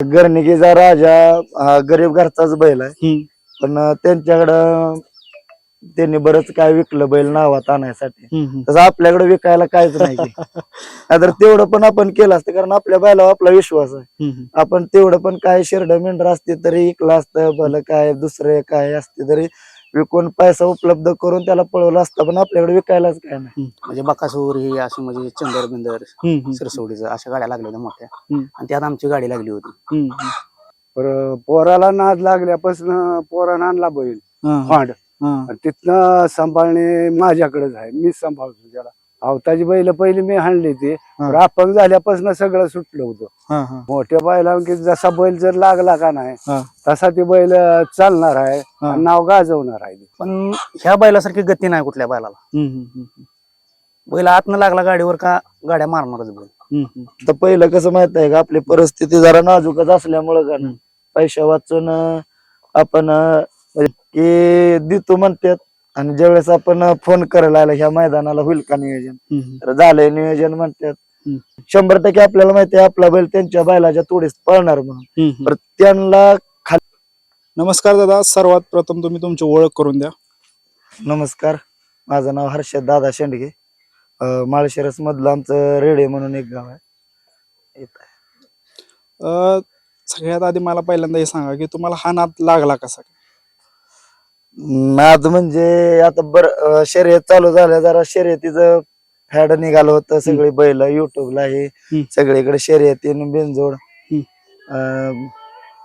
गर्णिकीचा राजा हा गरीब घरचाच बैल आहे. पण त्यांच्याकडं त्यांनी बरंच काय विकलं बैल नावात आणायसाठी. तसं आपल्याकडे विकायला काहीच नाही. नाहीतर तेवढं पण आपण केलं असतं कारण आपल्या बैलावर आपला विश्वास आहे. आपण तेवढं पण काय शेरड मेंढर असते तरी इकलं असतं भलं काय दुसरे काय असते तरी विकून पैसा उपलब्ध करून त्याला पळवलं असतं पण आपल्याकडे विकायलाच काय नाही म्हणजे बकासूर ही अशी म्हणजे चंदर बिंदर. सिरसवडीचं अशा गाड्या लागल्या होत्या मोठ्या. आणि त्यात आमची गाडी लागली होती. पर पोराला नाद लागल्यापासून पोरानं आणला बैल फांड. आणि तिथनं सांभाळणे माझ्याकडेच आहे मीच सांभाळतो त्याला अवताची बैल पहिली मी हाणली ती हा. अपंग झाल्यापासून सगळं सुटलं होतं हा, हा. मोठ्या बैला की जसा बैल जर लागला का नाही हा. तसा ते बैल चालणार आहे हा. नाव गाजवणार आहे पण ह्या बैलासारखी गती नाही कुठल्या बैलाला. बैल आतनं लागला गाडीवर का गाड्या मारणारच बैल. तर पहिलं कसं माहीत आहे का आपली परिस्थिती जरा नाजूकच असल्यामुळं का पैसा वाचून आपण म्हणजे की देतो म्हणतात आणि ज्यावेळेस आपण फोन करायला आला ह्या मैदानाला होईल का नियोजन? तर झालंय नियोजन म्हणतात. शंभर टक्के आपल्याला माहिती आहे आपला बैल त्यांच्या बैलाच्या तोडीस पळणार म्हणून. तर त्यांना नमस्कार दादा सर्वात प्रथम तुम्ही तुमची ओळख करून द्या. नमस्कार माझं नाव हर्षद दादा शेंडगे. माळशिरस मधलं आमचं रेडे म्हणून एक गाव आहे. सगळ्यात आधी मला पहिल्यांदा हे सांगा की तुम्हाला हा नाद लागला कसा? नाद म्हणजे आता बर अं, शर्यत चालू झाल्या जरा शर्यतीचं फॅड निघालं होतं सगळी बैल युट्यूबला हे हम्म. सगळीकडे शर्यती आणि बिनजोड हम्म. अं,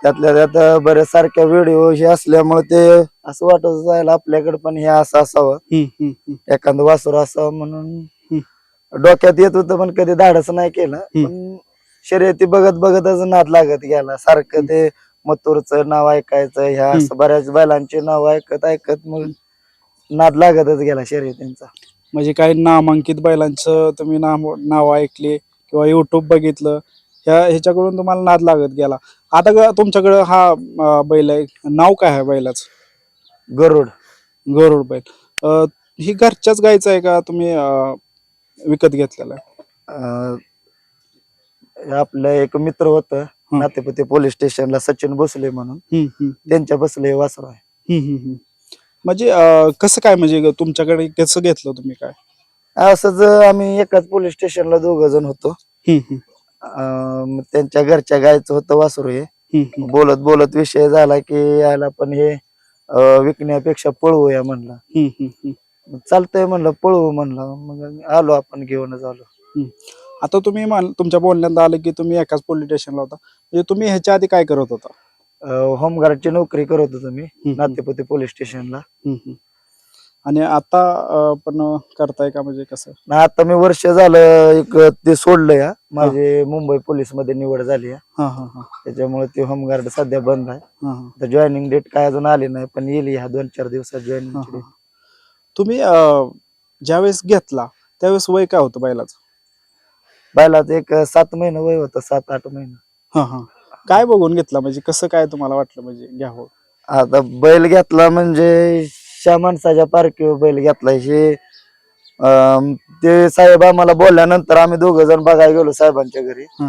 त्यातल्या त्यात बऱ्याच सारख्या व्हिडिओ हे असल्यामुळे ते असं वाटत जायला आपल्याकडे पण हे असं असावं हम्म, हम्म, हम्म. एखादं वासुर असावं म्हणून डोक्यात येत होतं पण कधी धाडस नाही केलं हम्म. पण शर्यती बघत बघतच नाद लागत गेला सारखं ते मथुरचं नाव ऐकायचं ह्या असं बऱ्याच बैलांचे नाव ऐकत ऐकत मग नाद लागतच गेला शर्यतींचा म्हणजे काही नामांकित बैलांचं तुम्ही नाव नाव ऐकले किंवा युट्यूब बघितलं ह्या ह्याच्याकडून तुम्हाला नाद लागत गेला. आता ग- तुमच्याकडं हा अ, बैल आहे नाव काय आहे बैलाचं? गरुड. गरुड बैल. अ, ही घरच्याच गायचं आहे का तुम्ही अ, विकत घेतलेलं आहे? अं, आपलं एक मित्र होत नातेपती पोलीस स्टेशनला सचिन भोसले म्हणून. त्यांच्या बसले वासर आहे. म्हणजे अ, कसं काय म्हणजे तुमच्याकडे कसं घेतलं तुम्ही काय? असंच आम्ही एकाच पोलीस स्टेशनला दोघ जण होतो. हम्म, हम्म, अं, मग त्यांच्या घरच्या गायचं होतं वासरू हे. हम्म, हम्म, बोलत बोलत विषय झाला की याला पण हे अं, विकण्यापेक्षा पळवूया म्हणलं. हम्म, हम्म, हम्म. मग चालतंय म्हणलं पळवू म्हणलं. मग आलो आपण घेऊनच आलो. आता तुम्ही म्हण- तुमच्या बोलण्यात आलं की तुम्ही एकाच पोलीस स्टेशनला होता. म्हणजे तुम्ही ह्याच्या आधी काय करत होता? होमगार्डची नोकरी करत होतो मी नातेपती पोलीस स्टेशनला. आणि आता पण करताय का म्हणजे कसं? ना आता मी वर्ष झालं एक ते सोडलं या माझी मुंबई पोलीसमध्ये निवड झाली हा. हा हा त्याच्यामुळे ते होमगार्ड सध्या बंद आहे. जॉईनिंग डेट काय अजून आली नाही पण येईल ह्या दोन चार दिवसात जॉईनिंग. तुम्ही ज्यावेळेस घेतला त्यावेळेस वय काय होतं बैलाचं? बैलाच एक सात महिने वय होतं सात आठ महिने. हा हा. काय बघून घेतला? म्हणजे कसं काय तुम्हाला वाटलं? म्हणजे घ्यावं आता बैल घेतला म्हणजे शा माणसाच्या पारखीवर बैल घेतला. हे अं, ते साहेब आम्हाला बोलल्यानंतर आम्ही दोघ जण बघायला गेलो साहेबांच्या घरी. हा.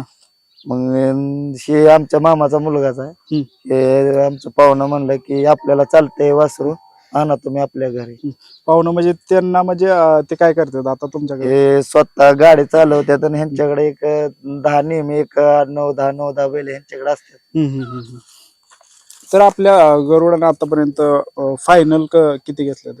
मग अं, हे आमच्या मामाचा मुलगाच आहे. हे आमचं पाहुणं म्हणलं की आपल्याला चालतंय वासरू. आणा तुम्ही आपल्या घरी. पाहुणं म्हणजे त्यांना म्हणजे अ, ते काय करतात आता तुमच्याकडे? हे स्वतः गाडी चालवतात आणि ह्यांच्याकडे एक अं, दहा नेहमी एक अं, नऊ दहा नऊ दहा बैल ह्यांच्याकडे असतात. हम्म, हम्म, हम्म, हम्म. तर आपल्या अ, गरुडानं आतापर्यंत फायनल किती घेतले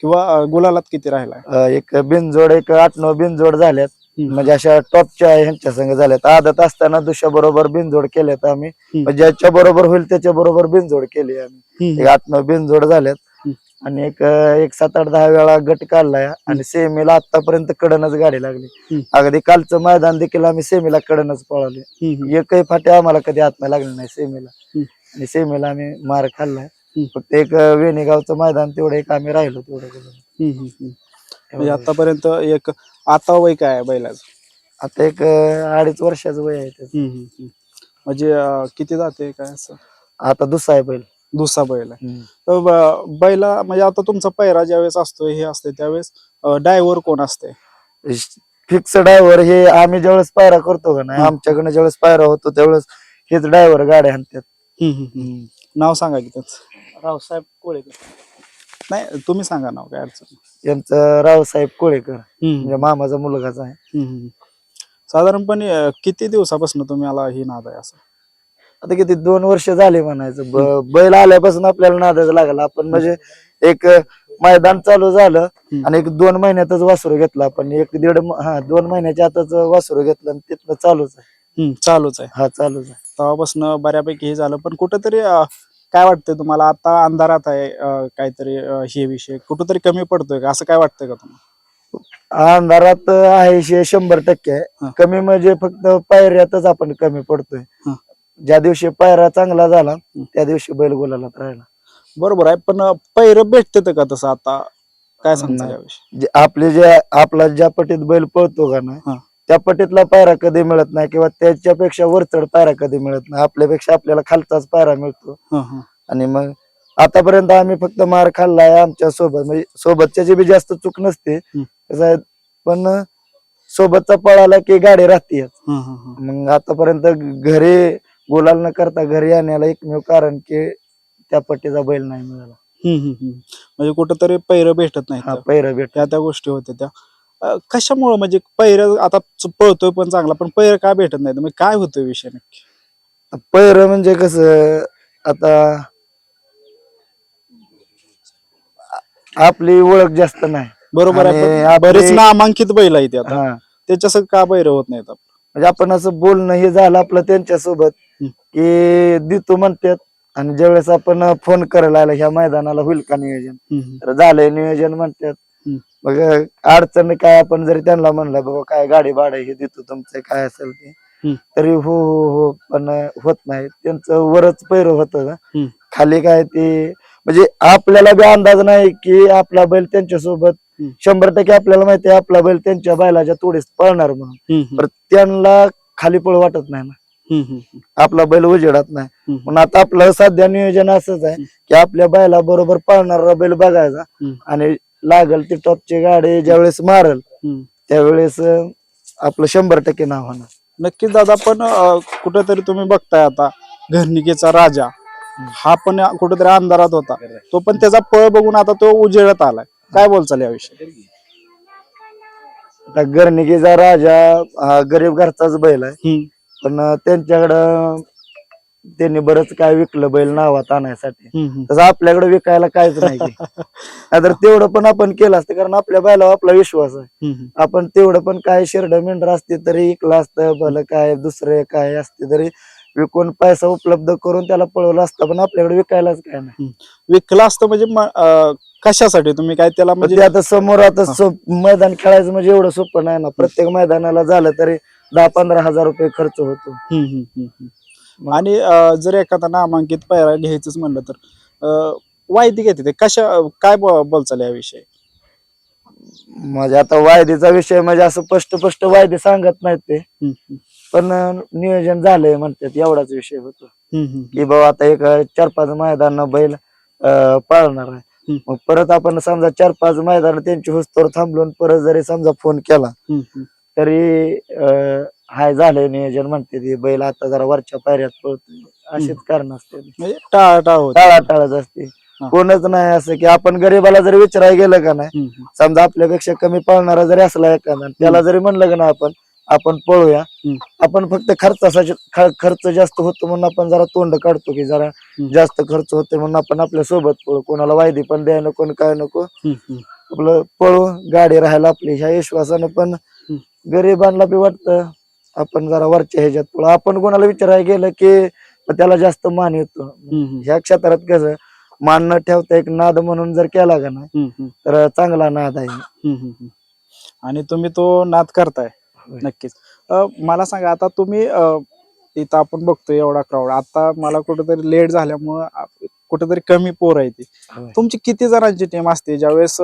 किंवा अ, गुलालात किती राहिलाय? अं, एक बिनजोड एक आठ नऊ बिनजोड झाल्यात. म्हणजे अशा टॉपच्या ह्यांच्या संघ झाल्यात. आदत असताना दुसऱ्या बरोबर बिनजोड केल्यात आम्ही. ज्याच्या बरोबर होईल त्याच्या बरोबर बिनजोड केली आम्ही. एक आठ नऊ बिनजोड झाल्यात. आणि एक एक सात आठ दहा वेळा गट काढलाय आणि सेमीला आतापर्यंत कडनच गाडी लागली. अगदी कालचं मैदान देखील आम्ही सेमीला कडनच हम्म. एकही फाटे आम्हाला कधी हात लागले नाही सेमीला. आणि सेमीला आम्ही मार खाल्लाय. फक्त एक वेणेगावचं मैदान तेवढं एक आम्ही राहिलो तेवढं. म्हणजे आतापर्यंत एक आता वय काय आहे बैलाचं आता एक अडीच वर्षाचं वय आहे. म्हणजे किती जाते काय असं आता दुसरा आहे बैल दुसरा बैल आहे. तर ब- बैला म्हणजे आता तुमचा पैरा ज्यावेळेस असतो हे असते त्यावेळेस डायव्हर कोण असते फिक्स ड्रायव्हर हे आम्ही ज्यावेळेस पायरा करतो का नाही हम्म. आमच्याकडनं ज्यावेळेस पायरा होतो त्यावेळेस हेच ड्रायव्हर गाड्या आणतात. हम्म, हम्म, हम्म. नाव सांगा की त्यांचं. रावसाहेब कोळेकर. नाही तुम्ही सांगा नाव काय अडचण नाही. यांचं रावसाहेब कोळेकर म्हणजे मामाचा मुलगाच आहे. हम्म. साधारणपणे अं, किती दिवसापासून तुम्हाला ही नाद आहे असं? आता किती दोन वर्ष झाले म्हणायचं. बैल आल्यापासून आपल्याला नादच लागला आपण म्हणजे एक मैदान चालू झालं. आणि एक दोन महिन्यातच वासरू घेतलं आपण. एक दीड हा दोन महिन्याच्या आताच वासरू घेतलं आणि तिथनं चालूच आहे. चालूच आहे. हा चालूच आहे. तेव्हापासून बऱ्यापैकी हे झालं. पण कुठंतरी काय वाटतंय तुम्हाला? आता अंधारात आहे काहीतरी हे विषय. कुठंतरी कमी पडतोय का? असं काय वाटतंय का तुम्हाला? अंधारात आहे शंभर टक्के. आहे. कमी म्हणजे फक्त पायऱ्यातच आपण कमी पडतोय. ज्या दिवशी पायरा चांगला झाला त्या दिवशी बैल गोलाला राहिला बरोबर आहे पण पैर भेटते का तसं आता काय सांगता नाही. याविषयी जे आपले जे आपला ज्या पटीत बैल पळतो का हा. नाही त्या पटीतला पायरा कधी मिळत नाही किंवा त्याच्यापेक्षा वरचढ पायरा कधी मिळत नाही आपल्यापेक्षा आपल्याला खालचाच पायरा मिळतो हं, हं. आणि मग आतापर्यंत आम्ही फक्त मार खाल्लाय आमच्यासोबत म्हणजे सोबतच्याची बी जास्त चूक नसते हम्म. कसं आहे, पण सोबतचा पळाला की गाडी राहते हं, हं, हं. मग आतापर्यंत घरी गोलाल न करता घरी आणण्याला एकमेव कारण की त्या पट्टीचा बैल नाही मिळाला. हम्म, हम्म, हम्म. म्हणजे कुठंतरी पैर भेटत हा नाही पैरा भेट त्या त्या गोष्टी होत्या त्या. अं, कशामुळं? म्हणजे पैर आता च- पळतोय पण चांगला पण पैर का भेटत नाही म्हणजे काय होतोय विषय नक्की? पैर म्हणजे कसं आता आ- आपली ओळख जास्त नाही. बरोबर आहे आणि पण आपले- बरेच नामांकित बैल आहेत आता. हा. का पैर होत नाहीत? आपलं? म्हणजे आपण असं बोलणं हे झालं आपलं त्यांच्यासोबत हम्म. की देतो म्हणतात आणि ज्यावेळेस आपण फोन करायला आला ह्या मैदानाला होईल का नियोजन. तर झालंय नियोजन म्हणतात. मग अडचण काय आपण जरी त्यांना म्हणलं बाबा काय गाडी भाडं हे देतो तुमचं काय असेल ते. तरी हो हो हो पण होत नाही त्यांचं वरच पैर होत. खाली काय ते म्हणजे आपल्याला बी अंदाज नाही की आपला बैल त्यांच्यासोबत हम्म. शंभर टक्के आपल्याला माहिती आहे आपला बैल त्यांच्या बैलाच्या तोडीस पळणार म्हणून. पण त्यांना खाली पळ वाटत नाही ना. आपला बैल उजेडत नाही. पण आता आपलं सध्या नियोजन असंच आहे की आपल्या बैला बरोबर पळणारा बैल बघायचा. आणि लागल ती टॉपची गाडी ज्यावेळेस मारल. त्यावेळेस आपलं शंभर टक्के नाव होणार नक्कीच दादा पण कुठेतरी तुम्ही बघताय आता घरनिकेचा राजा हा पण कुठेतरी अंधारात होता तो पण त्याचा पळ बघून आता तो उजेडत आलाय काय बोलचाल याविषयी आता गर्निकीचा राजा हा गरीब घरचाच बैल आहे हम्म, पण त्यांच्याकडं त्यांनी बरंच काय विकलं बैल नावात आणायसाठी हम्म. तसं आपल्याकडे विकायला काहीच नाही की. नाहीतर तेवढं पण आपण केलं असतं कारण आपल्या बैलावर आपला विश्वास आहे हम्म. आपण तेवढं पण काय शेरड मेंढर असते तरी इकलं असतं भलं काय दुसरे काय असते तरी विकून पैसा उपलब्ध करून त्याला पळवलं असतं पण आपल्याकडे विकायलाच काय नाही. विकला असतं म्हणजे म- अं, कशासाठी? तुम्ही काय त्याला म्हणजे ते आता समोर आता मैदान खेळायचं म्हणजे एवढं सोपं नाही ना. प्रत्येक मैदानाला झालं तरी दहा पंधरा हजार रुपये खर्च होतो. हम्म, हम्म, हम्म, हम्म. आणि अं, जर एखादा नामांकित पायरा घ्यायचंच म्हणलं तर अं, वायदी घेते ते. कशा काय बो- बोलचाल याविषयी? म्हणजे आता वायदेचा विषय म्हणजे असं स्पष्ट स्पष्ट वायदे सांगत नाहीत ते. हम्म, हम्म, पण नियोजन झालंय म्हणतात एवढाच विषय होतो. की बाबा आता एक चार पाच मैदान बैल अं, पाळणार आहे. मग परत आपण समजा चार पाच मैदान त्यांची हुस्तोर थांबलून परत जरी समजा फोन केला. तरी हाय झालंय नियोजन म्हणते ती बैल आता जरा वरच्या पायऱ्यात पळतोय अशीच कारण असते म्हणजे टाळाटाळ होते टाळा टाळच असते. कोणच नाही असं की आपण गरीबाला जरी विचारायला गेलं का नाही. समजा आपल्यापेक्षा कमी पळणारा जरी असला एखादा त्याला जरी म्हणलं का ना आपण आपण पळूया. आपण फक्त खर्चासाठी ख- खर्च जास्त होतो म्हणून आपण जरा तोंड काढतो की जरा. जास्त खर्च होते म्हणून आपण आपल्यासोबत पळू कोणाला वायदी पण द्याय नको काय नको. आपलं पळू गाडी राहायला आपली ह्या विश्वासानं पण गरिबांना बी वाटतं आपण जरा वरच्या ह्याच्यात पळू आपण कोणाला विचारायला गेलं की त्याला जास्त मान येतो. ह्या क्षेत्रात कसं मान न ठेवता एक नाद म्हणून जर केला का हम्म. तर चांगला नाद आहे. आणि तुम्ही तो नाद करताय. नक्कीच. अं, मला सांगा आता तुम्ही इथं आपण बघतोय एवढा क्राऊड आता मला कुठेतरी लेट झाल्यामुळं कुठेतरी कमी पोर आहे ती. तुमची किती जणांची टीम असते? ज्यावेळेस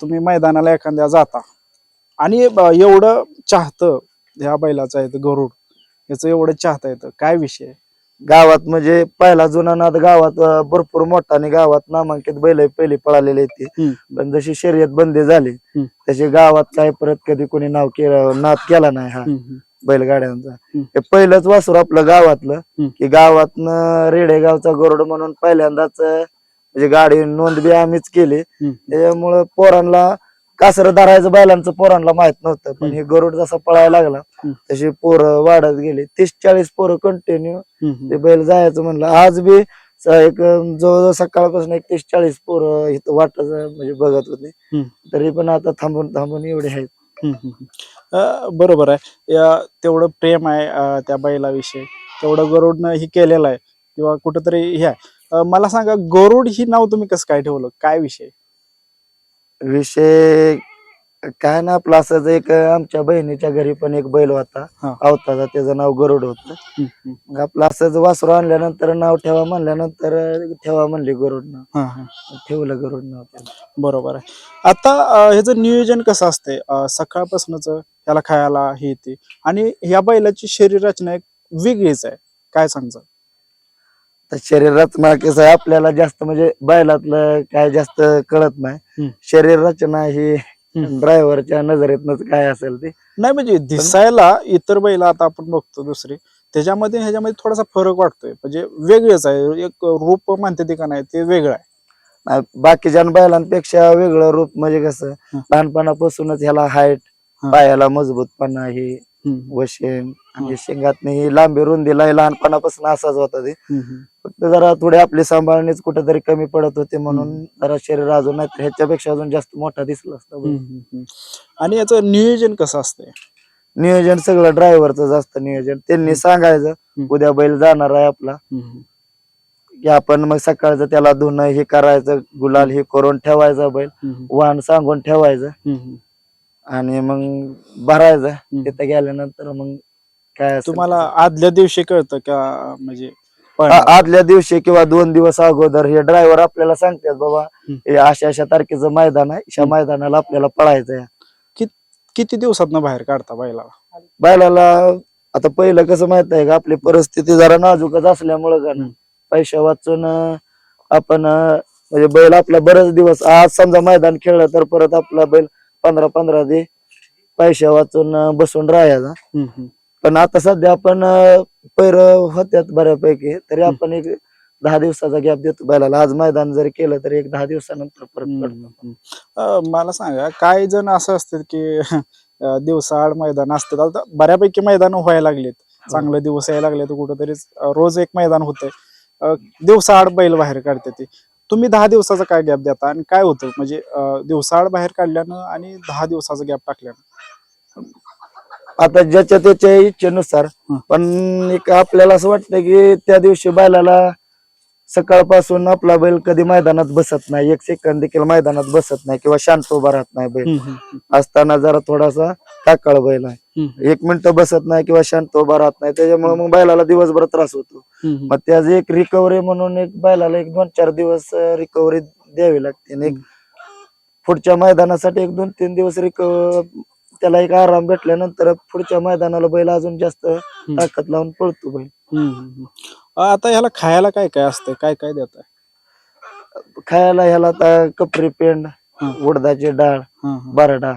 तुम्ही मैदानाला एखाद्या जाता. आणि एवढं चाहतं ह्या बैलाचं आहे गरुड. याचं एवढं चाहता येतं. काय विषय आहे? गावात म्हणजे पहिला जुना नाद गावात अं, भरपूर मोठा आणि गावात नामांकित बैल पहिली पळालेले ते हम्म. पण जशी शर्यत बंदी झाली हम्म. तशी गावात काय परत कधी कोणी नाव केलं नाद केला नाही हा हम्म. बैलगाड्यांचा हम्म. हे पहिलंच वासूर आपलं गावातलं हम्म. की गावातनं रेडेगावचा गरुड म्हणून पहिल्यांदाच अं, म्हणजे गाडी नोंद बी आम्हीच केली हम्म. त्याच्यामुळं पोरांना कासर धरायचं बैलांचं पोरांना माहीत नव्हतं पण. हे गरुड जसा पळायला लागला. तशी पोरं वाढत गेली. तीस चाळीस पोरं कंटिन्यू. ते बैल जायचं म्हणलं. आज बी एक जवळजवळ सकाळपासून एक तीस चाळीस पोरं इथं वाटत म्हणजे बघत होते. तरी पण आता थांबून थांबून एवढे आहेत. बरोबर आहे. या तेवढं प्रेम आहे त्या बैलाविषयी. तेवढं गरुडनं ही केलेलं आहे किंवा कुठंतरी हे आहे. मला सांगा गरुड ही नाव तुम्ही कसं काय ठेवलं? काय विषय? विषय काय ना आपलं असंच एक आमच्या बहिणीच्या घरी पण एक बैल होता. हा. अवताचा त्याचं नाव गरुड होतं. हम्म, हम्म. मग आपलं असंच वासरू आणल्यानंतर नाव ठेवा म्हणल्यानंतर ठेवा म्हणली गरुड नाव. हा हा. ठेवलं गरुड नाव त्याला. बरोबर आहे. आता अं, ह्याचं नियोजन कसं असतंय? अं, सकाळपासूनच ह्याला खायला हे येते आणि ह्या बैलाची शरीर रचना एक वेगळीच आहे. काय सांगचं तर शरीरात मला कसं आहे आपल्याला जास्त म्हणजे बैलातलं काय जास्त कळत नाही. शरीर रचना ही हम्म. ड्रायव्हरच्या नजरेतनच काय असेल ते नाही म्हणजे दिसायला इतर बैल आता आपण बघतो दुसरी त्याच्यामध्ये आणि ह्याच्यामध्ये थोडासा फरक वाटतोय म्हणजे वेगळंच आहे एक रूप म्हणते ते का नाही ते वेगळं आहे बाकीच्या बैलांपेक्षा वेगळं रूप म्हणजे कसं हं. लहानपणापासूनच ह्याला हाईट हं. पायाला मजबूतपणा हे हम्म, वशेन आणि शेंगात ही लांबी रुंदीला हे लहानपणापासून असाच होता ते. फक्त जरा थोडी आपली सांभाळणीच कुठेतरी कमी पडत होते म्हणून जरा शरीर अजून नाही ह्याच्यापेक्षा अजून जास्त मोठा दिसला असता. आणि याचं नियोजन कसं असतंय? नियोजन सगळं ड्रायव्हरचं जास्त नियोजन. त्यांनी सांगायचं हं. उद्या बैल जाणार आहे आपला. की आपण मग सकाळचं त्याला धुणं हे करायचं गुलाल हे करून ठेवायचा बैल. वाहन सांगून ठेवायचं. आणि मग भरायचं. तिथं गेल्यानंतर मग काय असेल तुम्हाला. आदल्या दिवशी कळतं का म्हणजे पळणार? आदल्या दिवशी किंवा दोन दिवस अगोदर हे ड्रायव्हर आपल्याला सांगतात बाबा हम्म. हे अशा अशा तारखेचं मैदान आहे अशा. मैदानाला आपल्याला पळायचं आहे किती दिवसात बाहेर काढता बैलाला बैलाला आता पहिलं कसं माहीत आहे का आपली परिस्थिती जरा नाजूकच असल्यामुळं का ना हम्म. पैसा वाचून अं, आपण अं, म्हणजे बैल आपला बरेच दिवस आज समजा मैदान खेळलं तर परत आपला बैल पंधरा पंधरा दे पैसा वाचून बसून राहायचा. पण आता सध्या आपण पैर होत्यात बऱ्यापैकी तरी आपण एक दहा दिवसाचा गॅप देतो. बैलाला आज मैदान जरी केलं तरी एक दहा दिवसानंतर परत मला सांगा काही जण असं असतात की दिवसाआड मैदान असतात. आता बऱ्यापैकी मैदान व्हायला लागलेत. चांगले दिवस यायला लागले तर कुठंतरी रोज एक मैदान होतंय. दिवसाआड बैल बाहेर काढते ते. तुम्ही दहा दिवसाचा काय गॅप देता आणि काय होतं? म्हणजे दिवसाआड बाहेर काढल्यानं आणि दहा दिवसाचा गॅप टाकल्यानं. आता ज्याच्या त्याच्या इच्छेनुसार. पण एक आपल्याला असं वाटतं की त्या दिवशी बैलाला सकाळपासून आपला बैल कधी मैदानात बसत नाही एक सेकंद देखील मैदानात बसत नाही किंवा शांत उभा राहत नाही बैल. असताना जरा थोडासा टाकाळ बैल आहे एक मिनिट बसत नाही किंवा शांत उभा राहत नाही. त्याच्यामुळे मग बैलाला दिवसभर त्रास होतो. मग त्याच एक रिकव्हरी म्हणून एक बैलाला एक दोन चार दिवस रिकव्हरी द्यावी लागते. एक पुढच्या मैदानासाठी एक दोन तीन दिवस रिकव्ह त्याला एक आराम भेटल्यानंतर पुढच्या मैदानाला बैल अजून जास्त ताकद लावून पळतो बैल. आता ह्याला खायला काय काय असतं काय काय देत खायला ह्याला आता कपरी पेंड. उडदाची डाळ बरडा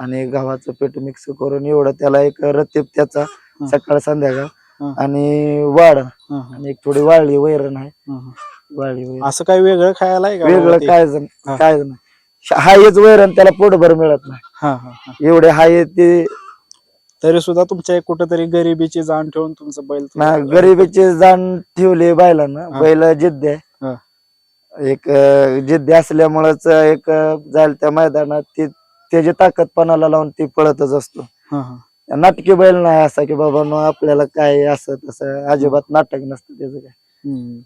आणि गव्हाचं पीठ मिक्स करून एवढं त्याला एक रतीप त्याचा. सकाळ संध्याकाळ. आणि वाढ. आणि एक थोडी वाळली वैरण आहे. वाळली वैरण. असं काही वेगळं खायला वेगळं? काय. काय नाही. हा. हेच वैरण त्याला पोटभर मिळत नाही. एवढे हाय ते तरी सुद्धा तुमच्या कुठेतरी गरिबीची जाण ठेवून तुमचं बैल ना गरिबीची जाण ठेवली बैलानं. बैल जिद्द. आहे. एक जिद्दी असल्यामुळेच एक जायला त्या मैदानात ती त्याची ताकदपणाला लावून ती पळतच असतो हा, हा. नाटकी बैल नाही असा की बाबा नो आपल्याला काय असं तसं अजिबात नाटक नसतं त्याचं काय.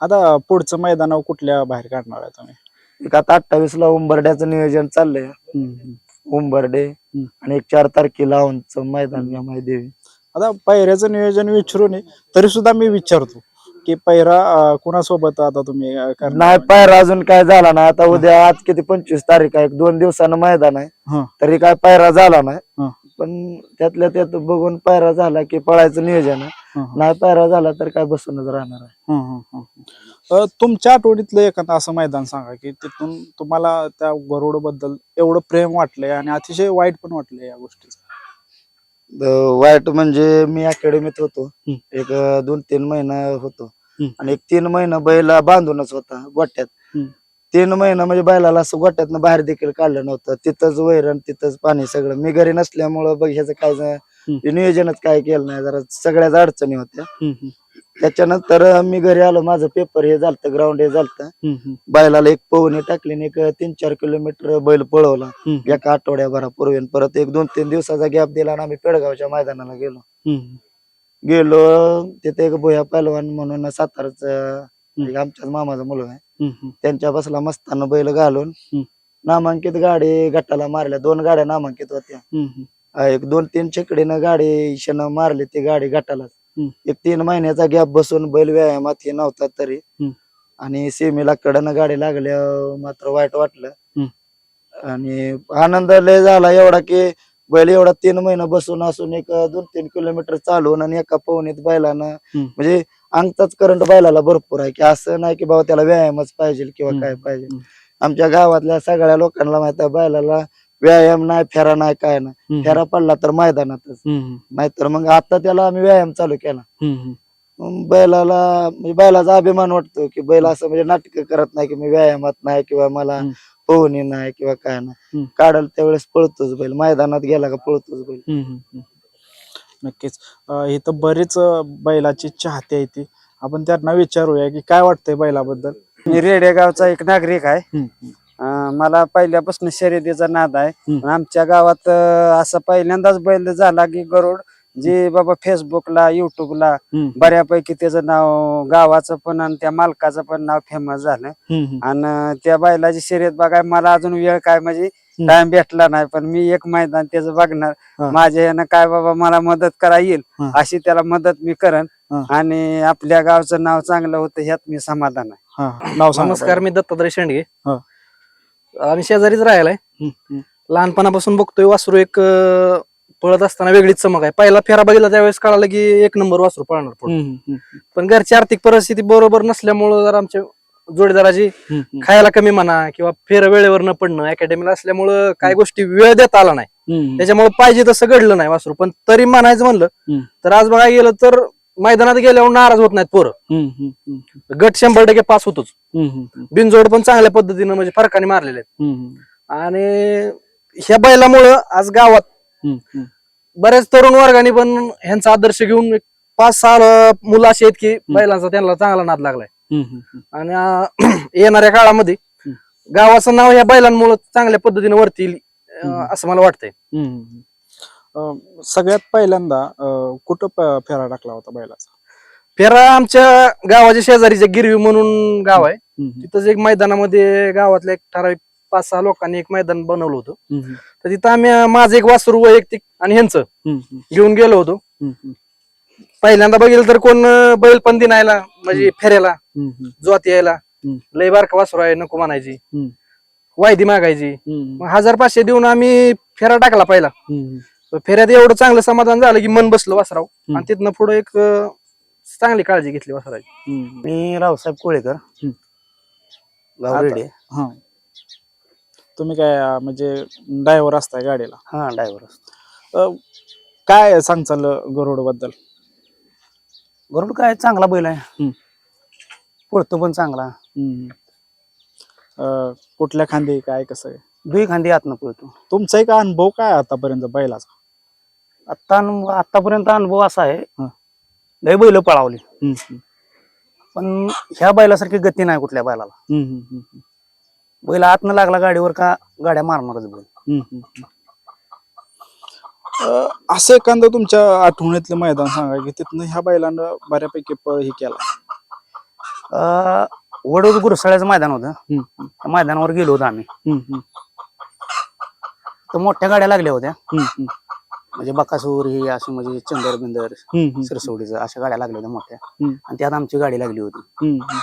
आता पुढचं मैदानावर कुठल्या बाहेर काढणार आहे तुम्ही एक आता अठ्ठावीस ला उंबरड्याचं नियोजन चाललंय. उंबरडे. आणि एक चार तारखेला मैदान या देवी आता पैऱ्याचं नियोजन विचारू नये तरी सुद्धा मी विचारतो की अं, कुणासोबत आता तुम्ही अं, करणार नाही पायरा अजून काय झाला नाही आता उद्या आज किती पंचवीस तारीख आहे एक दोन दिवसानं मैदान आहे हं. तरी काय पायरा झाला नाही हं. पण त्यातल्या त्यात बघून पायरा झाला की पळायचं नियोजन आहे हं, हं. नाही पायरा झाला तर काय बसूनच राहणार आहे हं, हं, हं. अं, तुमच्या आठवणीतलं एखादं असं मैदान सांगा की तिथून तुम्हाला त्या गरुडबद्दल एवढं प्रेम वाटलंय आणि अतिशय वाईट पण वाटलंय या गोष्टीचं द- वाईट म्हणजे मी अकॅडमीत होतो. एक अं, दोन तीन महिना होतो. आणि एक तीन महिना बैला बांधूनच होता गोट्यात. तीन महिना म्हणजे बैलाला असं गोट्यातनं बाहेर देखील काढलं नव्हतं. तिथंच वैरण तिथंच पाणी सगळं. मी घरी नसल्यामुळं बघ ह्याचं काय. नियोजनच काय केलं नाही. जरा सगळ्याच अडचणी होत्या. त्याच्यानंतर मी घरी आलो. माझं पेपर हे झालतं ग्राउंड हे झालतं. बैलाला एक पोहणी टाकली एक तीन चार किलोमीटर बैल पळवला. एका आठवड्याभरापूर्वी परत एक दोन तीन दिवसाचा गॅप दिला आणि आम्ही पेडगावच्या मैदानाला गेलो. गेलो तिथे एक भोया पहलवान म्हणून सातारच आमच्याच मामाचा मुलगा आहे. त्यांच्या बसला मस्तानं बैल घालून. नामांकित गाडी गटाला मारल्या. दोन गाड्या नामांकित होत्या. एक दोन तीन छकडीनं गाडी शन मारली ती गाडी गटाला. एक तीन महिन्याचा गॅप बसून बैल व्यायामात हे नव्हता तरी. आणि सेमीला कडनं गाडी लागल्या मात्र वाईट वाटलं. आणि आनंद लय झाला एवढा की बैल एवढा तीन महिना बसून असून एक दोन तीन किलोमीटर चालवून आणि एका पवनीत बैलानं. म्हणजे अंगचाच करंट बैलाला भरपूर आहे की असं नाही की बाबा त्याला व्यायामच पाहिजे किंवा. काय पाहिजे. आमच्या गावातल्या सगळ्या लोकांना माहीत आहे बैलाला व्यायाम नाही फेरा नाही काय नाही हम्म, फेरा पडला तर मैदानातच नाहीतर मग आता त्याला आम्ही व्यायाम चालू केला बैलाला म्हणजे बैलाचा अभिमान वाटतो की बैल असं म्हणजे नाटक करत नाही की मी व्यायामात नाही किंवा मला. पोहणी नाही किंवा काय नाही. हम्म. काढल त्यावेळेस पळतोच बैल. मैदानात गेला का पळतोच बैल. हम्म, हम्म, हम्म. नक्कीच. अं, इथं बरेच अं, बैलाची चाहते आहे ती. आपण त्यांना विचारूया की काय वाटतंय बैलाबद्दल? मी रेडेगावचा एक नागरिक आहे. हम्म, हम्म, अं, मला पहिल्यापासून शर्यतीचा नाद आहे. हम्म. आमच्या गावात अं, असं पहिल्यांदाच बैल झाला की गरुड जे बाबा फेसबुकला युट्यूबला हम्म, बऱ्यापैकी त्याचं नाव गावाचं पण आणि त्या मालकाचं पण नाव फेमस झालं. हम्म, आणि त्या बैलाची शर्यत बघाय मला अजून वेळ काय म्हणजे टाइम भेटला नाही पण मी एक मैदान त्याचं बघणार. माझ्या यानं काय बाबा मला मदत करा येईल हा. अशी त्याला मदत मी करन. हा. आणि आपल्या गावचं नाव चांगलं होतं ह्यात मी समाधान आहे. हा. नाव सांगा. नमस्कार मी दत्तात्रय शेंडगे. हा. आणि शेजारीच हम्म, हम्म, लहानपणापासून बघतोय वासरू एक अं, पळत असताना वेगळीच चमक आहे. पहिला फेरा बघितला त्यावेळेस कळालं की एक नंबर वासरू पळणार पुढे. हम्म, हम्म, पण घरची आर्थिक परिस्थिती बरोबर नसल्यामुळं जर आमच्या जोडीदाराची हम्म, हम्म, खायला कमी म्हणा किंवा फेर वेळेवर न पडणं अकॅडमीला असल्यामुळं काही गोष्टी वेळ देता आला नाही. हम्म, त्याच्यामुळे पाहिजे तसं घडलं नाही वासरू. पण तरी म्हणायचं म्हणलं. तर आज बघायला गेलं तर मैदानात गेल्यावर नाराज होत नाहीत पोरं. हम्म, हम्म, हम्म, गट शंभर टक्के पास होतोच. हम्म, हम्म, बिनजोड पण चांगल्या पद्धतीनं म्हणजे फरकाने मारलेले आहेत. हम्म, आणि ह्या बैलामुळं आज गावात बऱ्याच तरुण वर्गाने पण ह्यांचा आदर्श घेऊन एक पाच सहा मुलं अशी आहेत की बैलांचा त्यांना चांगला नाद लागलाय. आणि अं, येणाऱ्या काळामध्ये. गावाचं नाव या बैलांमुळे चांगल्या पद्धतीने वरती येईल अं, हम्म. असं मला वाटतंय. हम्म. अं, सगळ्यात पहिल्यांदा अं, कुठं प- फेरा टाकला होता बैलाचा? फेरा आमच्या गावाच्या शेजारीचे गिरवी म्हणून गाव आहे. हम्म, तिथंच एक मैदानामध्ये गावातल्या एक ठराविक पाच सहा लोकांनी एक मैदान बनवलं होतं. हम्म, तर तिथं आम्ही अं, माझं एक वासरू वैयक्तिक आणि ह्यांचं हम्म, हम्म, घेऊन गेलो होतो. हम्म, हम्म, पहिल्यांदा बघितलं तर कोण अं, बैल पण दिनायला म्हणजे फेऱ्याला हम्म, हम्म, जोत यायला हम्म. लय बारका वासरू आहे नको म्हणायची. हम्म. वायदी मागायची. हम्म, मग हजार पाचशे देऊन आम्ही फेरा टाकला पहिला. हम्म, तर फेऱ्यात एवढं चांगलं समाधान झालं की मन बसलं वासराव हम्म. आणि तिथनं पुढे एक अं, चांगली काळजी घेतली वासराची. हम्म. मी रावसाहेब कोळेकर. हम्म. गाव आता- रेडे हा. तुम्ही काय अं, म्हणजे ड्रायव्हर असताय गाडीला? हा ड्रायव्हर अं, काय सांगचाल गरुडबद्दल गरुड काय चांगला बैल आहे. हम्म. पळतो पण चांगला. कुठल्या खांदी काय कसं आहे? दुई खांदी आतनं पळतो. तुमचा एक अनुभव काय आतापर्यंत बैलाचा? आता अनु- आतापर्यंत अनुभव असा आहे. हा. लय बैल पळावली. हम्म, हम्म, पण ह्या बैलासारखी गती नाही कुठल्या बैलाला. हम्म, हम्म, हम्म, बैल आतनं लागला गाडीवर का गाड्या मारणारच बैल. अं, असं एखादं तुमच्या आठवणीतलं मैदान सांगा की तिथनं ह्या बैलानं बऱ्यापैकी पळ हे केला. अं, वडूद गुरसाळ्याचं मैदान होतं. त्या मैदानावर गेलो होतो आम्ही. तर मोठ्या गाड्या लागल्या होत्या. म्हणजे बकासूर ही अशी म्हणजे चंदर बिंदर सिरसवडीचं अशा गाड्या लागल्या होत्या मोठ्या. हम्म. आणि त्यात आमची गाडी लागली होती. हम्म.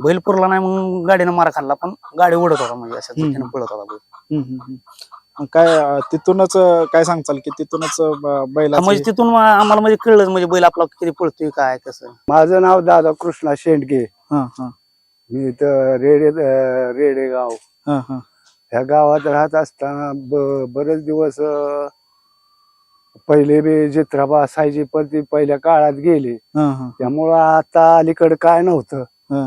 बैल पुरला नाही म्हणून गाडीनं मारा खाल्ला पण गाडी ओढत होता म्हणजे अशा हम्म. दिशेनं पळत होता बैल. हम्म, हम्म, हम्म. मग काय अं, तिथूनच अं, काय सांगचाल की तिथूनच अं, ब- बैलाचं म्हणजे तिथून आम्हाला म्हणजे कळलं म्हणजे बैल आपला किती पळतोय काय कसं. माझं नाव दादा कृष्णा शेंडके हा हा. मी इथं रेडे अं, रेडेगाव. हा हा. ह्या गावात राहत असताना ब- बरेच दिवस अं, पहिले बी जित्राबा असायची पण ती पहिल्या काळात गेली. त्यामुळं आता अलीकडे काय नव्हतं. हा.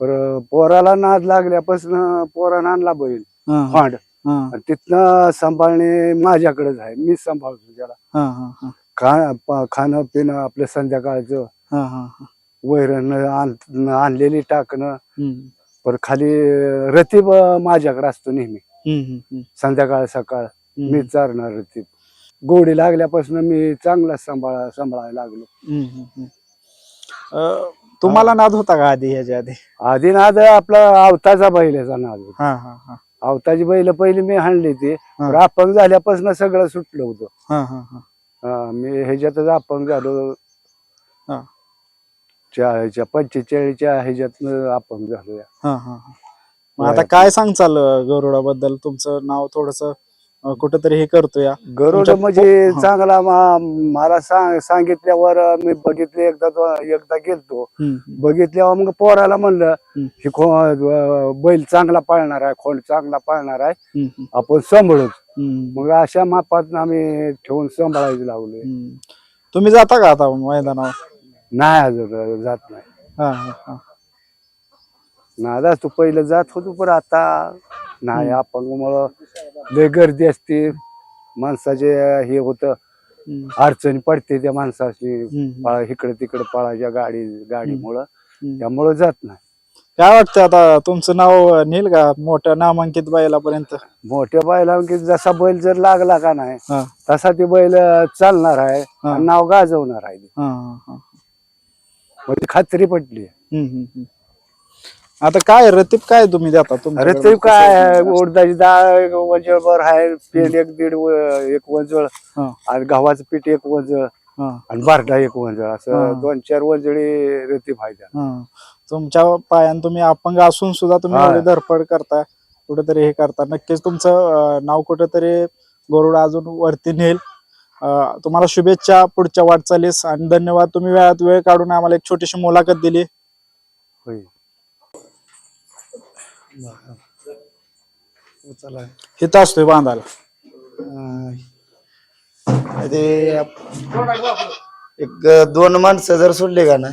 पर पोराला नाद लागल्यापासून पोरानं आणला बैल हा. फांड. हा. तिथनं सांभाळणे माझ्याकडेच आहे. मीच सांभाळतो त्याला. हा हा हा. खा खाणं पिणं आपलं संध्याकाळचं. हा हा हा. वैरण आण- आणलेली टाकणं. पर खाली रतीब माझ्याकडे असतो नेहमी. संध्याकाळ सकाळ. मी चारणार रतीब. गोडी लागल्यापासून मी चांगला सांभाळा सांभाळायला लागलो. तुम्हाला नाद होता का आधी ह्याच्या आधी? आधी नाद आपला आवताचा बैलाचा नाद होता. हा हा हा. आवताची बैल पहिली मी हाणली ती अपंग झाल्यापासून सगळं सुटलं होतं. हा हा हा. हा, मी ह्याच्यातच अपंग झालो. हा. चाळीच्या पंचेचाळीसच्या ह्याच्यातनं अपंग झालो या. हा हा हा. मग आता काय सांगचाल गरुडा बद्दल तुमचं नाव थोडस कुठेतरी हे करतो या गरुड म्हणजे चांगला मला सांग सांगितल्यावर मी बघितले एकदा एकदा गेलतो. बघितल्यावर मग पोराला म्हणलं. की बैल चांगला पाळणार आहे खोंड चांगला पाळणार आहे. आपण सांभाळूच. मग अशा मापात आम्ही ठेवून सांभाळायला लागलोय. तुम्ही जाता का आता मैदानावर? नाही अजून जात नाही. नादा तू पहिलं जात होतो पण आता नाही अपंगामुळं लय गर्दी असते. माणसाचे हे होत. अडचणी पडते त्या माणसाची. पळा इकडे तिकडे पळायच्या गाडी गाडीमुळं. त्यामुळं जात नाही. काय वाटतं आता तुमचं नाव नेल का? मोठ्या नामांकित बैलापर्यंत? मोठ्या बैला की जसा बैल जर लागला का नाही तसा ते बैल चालणार आहे नाव गाजवणार आहे. म्हणजे खात्री पटली. आता काय रतीब काय तुम्ही देता? अरे तुमच्याकडे? ते काय उडदाची डाळ एक वंजळभर आहे. पेंड एक दीड व- एक वंजळ. हा, आणि गव्हाचं पीठ एक वंजळ. हा, आणि बारडा एक वंजळ. हा. असं दोन चार वंजळी रेती फायदा हा. तुमच्या पायान तुम्ही अपंग असून सुद्धा तुम्ही हा. एवढी धडपड करताय. कुठेतरी हे करता. नक्कीच तुमचं अं, नाव कुठेतरी गरुड अजून वरती नेल अं, तुम्हाला शुभेच्छा पुढच्या वाटचालीस. आणि धन्यवाद. तुम्ही वेळात वेळ काढून आम्हाला एक छोटीशी मुलाखत दिली. होईल इथं असतोय बांधायला. ते एक दोन माणसं जर सोडली का ना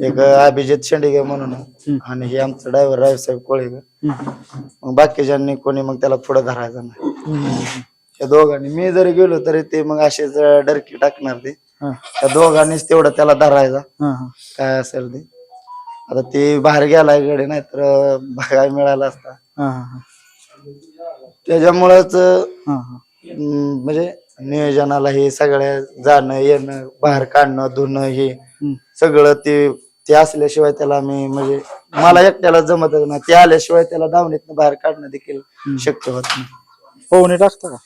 एक अभिजित शेंडेगे म्हणून आहे. आणि हे आमचं ड्रायव्हर रावसाहेब कोळेकर. हम्म, मग बाकीच्यांनी कोणी मग त्याला पुढे धरायचं नाही. हम्म, या दोघांनी मी जरी गेलो तरी ते मग असेच डरकी टाकणार ते हा, त्या दोघांनीच तेवढं त्याला धरायचा. हा, हा. काय असेल ते. आता ते बाहेर गेलाय गडे नाही तर बघायला मिळाला असता. हा, हा, त्याच्यामुळेच हा, हा. अं, म्हणजे नियोजनाला हे सगळ्या जाणं येणं बाहेर काढणं धुणं हे हम्म, सगळं ते ते असल्याशिवाय त्याला मी म्हणजे मला एकट्याला जमतच नाही. ते आल्याशिवाय त्याला दावणीतनं बाहेर काढणं देखील शक्य होत नाही. पोहणे टाकता का?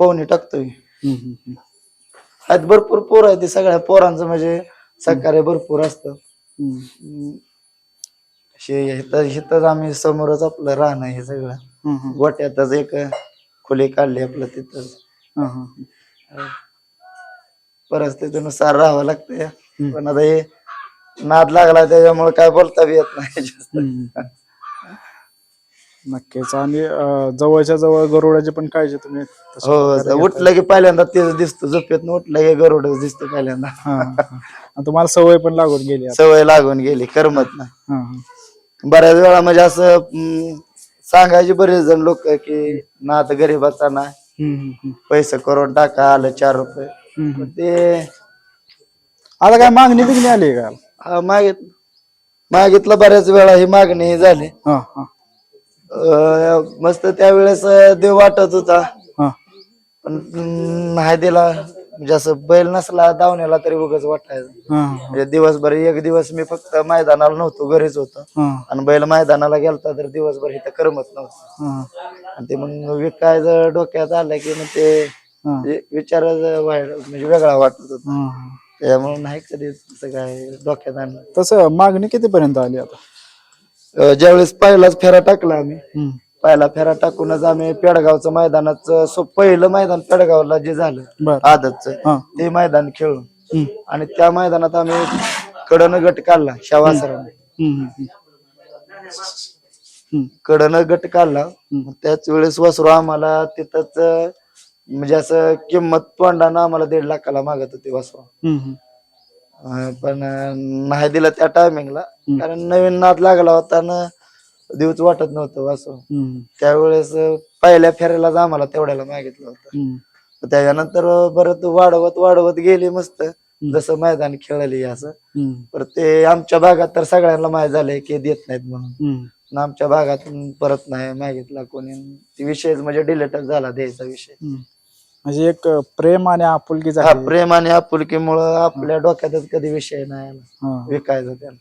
पोहणी टाकतोय. हम्म, हम्म, हम्म. आहेत भरपूर पोर आहेत ते सगळ्या पोरांचं म्हणजे सहकार्य भरपूर असतं. हम्म, अं, शे इथं इथंच आम्ही समोरच आपलं राहणं हे सगळं हम्म. गोट्यातच एक खोली काढली आपलं तिथंच हा. परिस्थितीनुसार राहावं लागतं पण आता हे नाद लागला त्याच्यामुळे काय बोलता बी येत नाही जास्त. हम्म. नक्कीच आणि अं, जवळच्या जवळ गरुडाची पण काळजी तुम्ही तशा हो प्रकारे. उठलं की पहिल्यांदा तेच दिसतो झोपेत उठलं की गरुड दिसतो पहिल्यांदा हा, हा. आणि तुम्हाला सवय पण लागून गेली आता. सवय लागून गेली करमत ना हा, हा. बऱ्याच वेळा म्हणजे असं सांगायचे बरेच जण लोक की गरीबाचा ना हम्म, हम्म, हम्म. पैसे करून टाका आलं चार रुपये. पण. ते आता काय मागणी बिगणी आली का? हा, मागित मागितलं बऱ्याच वेळा ही मागणी झाली. हा हा. अं, मस्त त्यावेळेस अं, देव वाटत होता. हा. पण नाही दिला. म्हणजे असं बैल नसला दावण्याला तरी उगाच वाटायचं. हा. म्हणजे दिवसभर एक दिवस मी फक्त मैदानाला नव्हतो घरीच होतो. हा. आणि बैल मैदानाला गेलता तर दिवसभर इथं करमत नव्हतं. हा. आणि ते मग विकायचं डोक्यात आलं की मग ते हा. विचार म्हणजे वेगळा वाटत होता. हा. त्यामुळे नाही कधी तसं काय डोक्यात आणलं. तसं मागणी किती पर्यंत आली आता? अं, ज्यावेळेस पहिलाच फेरा टाकला आम्ही पहिला फेरा टाकूनच आम्ही पेडगावचं मैदानाचं सो पहिलं मैदान पेडगावला जे झालं बर. आदतचं ते मैदान खेळून. हम्म, आणि त्या मैदानात आम्ही कडनं गट काढला शावासराने. हम्म, हम्म, हम्म. कडनं गट काढला. त्याच वेळेस वसरू आम्हाला तिथंच म्हणजे असं किंमत तोंडानं आम्हाला दीड लाखाला मागत होते वासरू. हम्म, हम्म. अं, पण अं, नाही दिलं त्या टायमिंगला कारण नवीन नाद लागला होता ना दिवस वाटत नव्हतं हम्म, त्यावेळेस पहिल्या फेऱ्यालाच आम्हाला तेवढ्याला मागितलं होतं. त्याच्यानंतर परत वाढवत वाढवत गेली मस्त. जसं मैदान खेळली असं. परत ते आमच्या भागात तर सगळ्यांना माहीत झालंय की देत नाहीत म्हणून. आमच्या भागात परत नाही मागितला कोणी. ते विषयच म्हणजे डिलेटच झाला द्यायचा विषय. म्हणजे एक प्रेम आणि आपुलकी प्रेम आणि आपुलकीमुळं आपल्या डोक्यातच कधी विषय नाही आला. विकायचा त्याला.